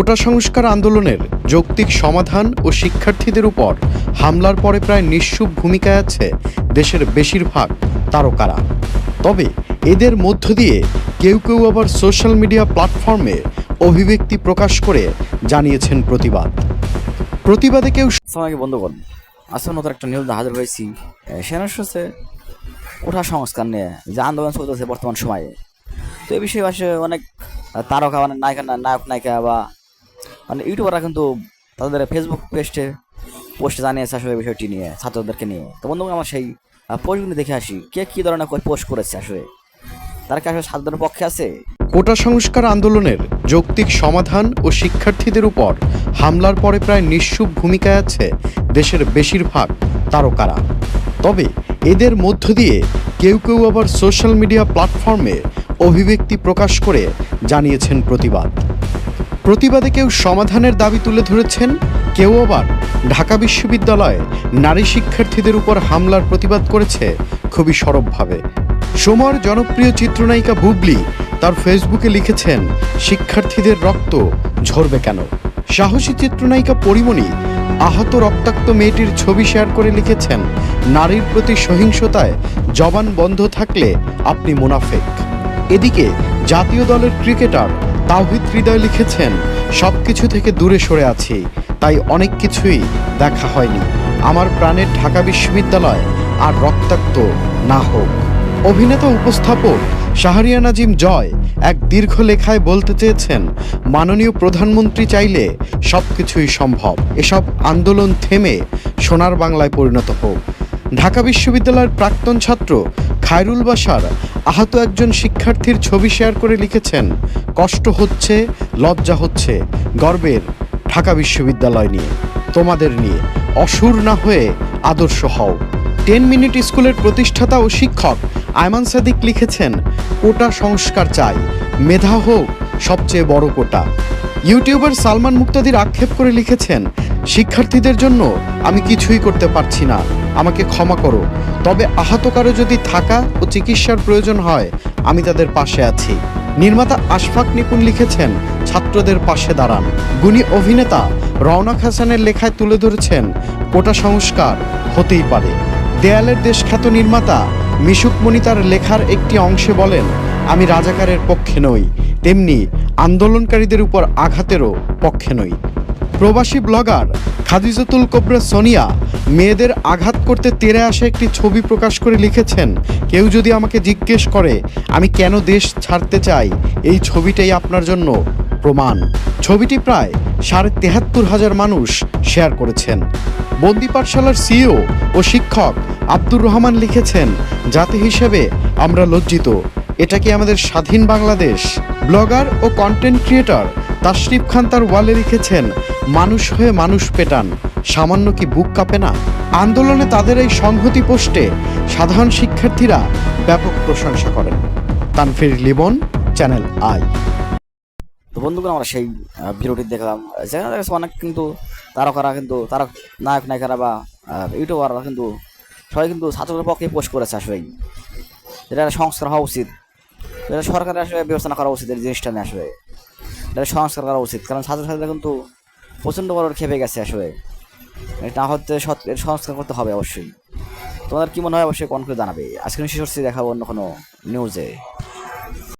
কোটা সংস্কার আন্দোলনের যৌক্তিক সমাধান ও শিক্ষার্থীদের উপর হামলার পরে প্রায় নিঃশুভ ভূমিকায় আছে দেশের বেশিরভাগ তারকারা। তবে এদের মধ্য দিয়ে কেউ কেউ আবার সোশ্যাল মিডিয়া প্ল্যাটফর্মে অভিব্যক্তি প্রকাশ করে জানিয়েছেন প্রতিবাদ। প্রতিবাদে কেউ বন্ধুগণ আজকে নতুন একটা নিউজ হাজির হয়েছি। সেনা হচ্ছে কোঠা সংস্কার নিয়ে, যে আন্দোলন চলতেছে বর্তমান সময়ে। তো এই বিষয়ে অনেক তারকা মানে নায়িকা, নায়ক, নায়িকা বা মানে ইউটিউবাররা কিন্তু তাদের ফেসবুক পেজে পোস্টে জানিয়েছে আসলে বিষয়টি নিয়ে, ছাত্রদেরকে নিয়ে। তো বন্ধুগণ, আমার সেই পোস্টগুলি দেখে আসি। কে কী ধরনের পোস্ট করেছে আসলে? তারা কি আসলে পক্ষে আছে? কোটা সংস্কার আন্দোলনের যৌক্তিক সমাধান ও শিক্ষার্থীদের উপর হামলার পরে প্রায় নিঃশুভ ভূমিকায় আছে দেশের বেশিরভাগ তারকারা। তবে এদের মধ্য দিয়ে কেউ কেউ আবার সোশ্যাল মিডিয়া প্ল্যাটফর্মে অভিব্যক্তি প্রকাশ করে জানিয়েছেন প্রতিবাদ। প্রতিবাদে কেউ সমাধানের দাবি তুলে ধরেছেন, কেউ আবার ঢাকা বিশ্ববিদ্যালয়ে নারী শিক্ষার্থীদের উপর হামলার প্রতিবাদ করেছে খুবই সরবভাবে। সময়ের জনপ্রিয় চিত্রনায়িকা বুবলি তার ফেসবুকে লিখেছেন, শিক্ষার্থীদের রক্ত ঝরবে কেন? সাহসী চিত্রনায়িকা পরিমণি আহত রক্তাক্ত মেয়েটির ছবি শেয়ার করে লিখেছেন, নারীর প্রতি সহিংসতায় জবান বন্ধ থাকলে আপনি মুনাফেক। এদিকে জাতীয় দলের ক্রিকেটার তাওহিদ হৃদয় লিখেছেন সব কিছু থেকে দূরে সরে আছি, তাই অনেক কিছুই দেখা হয়নি। আমার প্রাণের ঢাকা বিশ্ববিদ্যালয় আর রক্তাক্ত না হোক। অভিনেতা উপস্থাপক শাহরিয়া নাজিম জয় এক দীর্ঘ লেখায় বলতে চেয়েছেন, মাননীয় প্রধানমন্ত্রী চাইলে সব কিছুই সম্ভব। এসব আন্দোলন থেমে সোনার বাংলায় পরিণত হোক। ঢাকা বিশ্ববিদ্যালয়ের প্রাক্তন ছাত্র খায়রুল বাসার আহত একজন শিক্ষার্থীর ছবি শেয়ার করে লিখেছেন কষ্ট হচ্ছে, লজ্জা হচ্ছে, গর্বের ঢাকা বিশ্ববিদ্যালয় নিয়ে। তোমাদের নিয়ে অসুর না হয়ে আদর্শ হও। টেন মিনিট স্কুলের প্রতিষ্ঠাতা ও শিক্ষক আয়মান সাদিক লিখেছেন, কোটা সংস্কার চাই, মেধা হোক সবচেয়ে বড় কোটা। ইউটিউবার সালমান মুক্তাদির আক্ষেপ করে লিখেছেন, শিক্ষার্থীদের জন্য আমি কিছুই করতে পারছি না, আমাকে ক্ষমা করো। তবে আহত কারও যদি থাকা ও চিকিৎসার প্রয়োজন হয়, আমি তাদের পাশে আছি। নির্মাতা আশফাক নিপুণ লিখেছেন, ছাত্রদের পাশে দাঁড়ান। গুণী অভিনেতা রওনাক হাসানের লেখায় তুলে ধরেছেন, কোটা সংস্কার হতেই পারে। দেয়ালের দেশখ্যাত নির্মাতা মিশুক মণি তার লেখার একটি অংশে বলেন, আমি রাজাকারের পক্ষে নই, তেমনি আন্দোলনকারীদের উপর আঘাতেরও পক্ষে নই। প্রবাসী ব্লগার খাদিজাতুল কোবরা সোনিয়া মেয়েদের আঘাত করতে তেরে আসা একটি ছবি প্রকাশ করে লিখেছেন, কেউ যদি আমাকে জিজ্ঞেস করে, আমি কেন দেশ ছাড়তে চাই? এই ছবিটাই আপনার জন্য প্রমাণ। ছবিটি প্রায় সাড়ে তেহাত্তর হাজার মানুষ শেয়ার করেছেন। বন্দি পাঠশালার সিইও ও শিক্ষক আব্দুর রহমান লিখেছেন, জাতি হিসেবে আমরা লজ্জিত। এটা কি আমাদের স্বাধীন বাংলাদেশ? ব্লগার ও কন্টেন্ট ক্রিয়েটর তাশরিফ খান তার ওয়ালে লিখেছেন মানুষ হয়ে মানুষ পেটান। সামান্য কি বুক কাঁপে না? আন্দোলনে তাদের এই সংহতি পোস্টে সাধারণ শিক্ষার্থীরা ব্যাপক প্রশংসা করেন। Tanfir Libon, Channel I. তো বন্ধুগণ, আমরা সেই ভিডিওটি দেখলাম। যেখানে দেখা অনেক কিন্তু তারকারা কিন্তু, তারা নায়ক, নায়িকারা বা ইউটিউবাররা কিন্তু, সবাই কিন্তু ছাত্রদের পক্ষে পোস্ট করেছে আসলে এটা সংস্কার হওয়া উচিত। এটা সরকারের আসলে বিবেচনা করা উচিত এই জিনিসটা নিয়ে আসলে। এটা সংস্কার করা উচিত। কারণ ছাত্রছাত্রীরা কিন্তু প্রচণ্ড বড় খেপে গেছে আসলে। সৎ- এর সংস্কার করতে হবে অবশ্যই। তোমাদের কি মনে হয়? অবশ্যই কনফিউ করে জানাবে। আজকে শেষ হচ্ছে দেখাবো অন্য কোনো নিউজে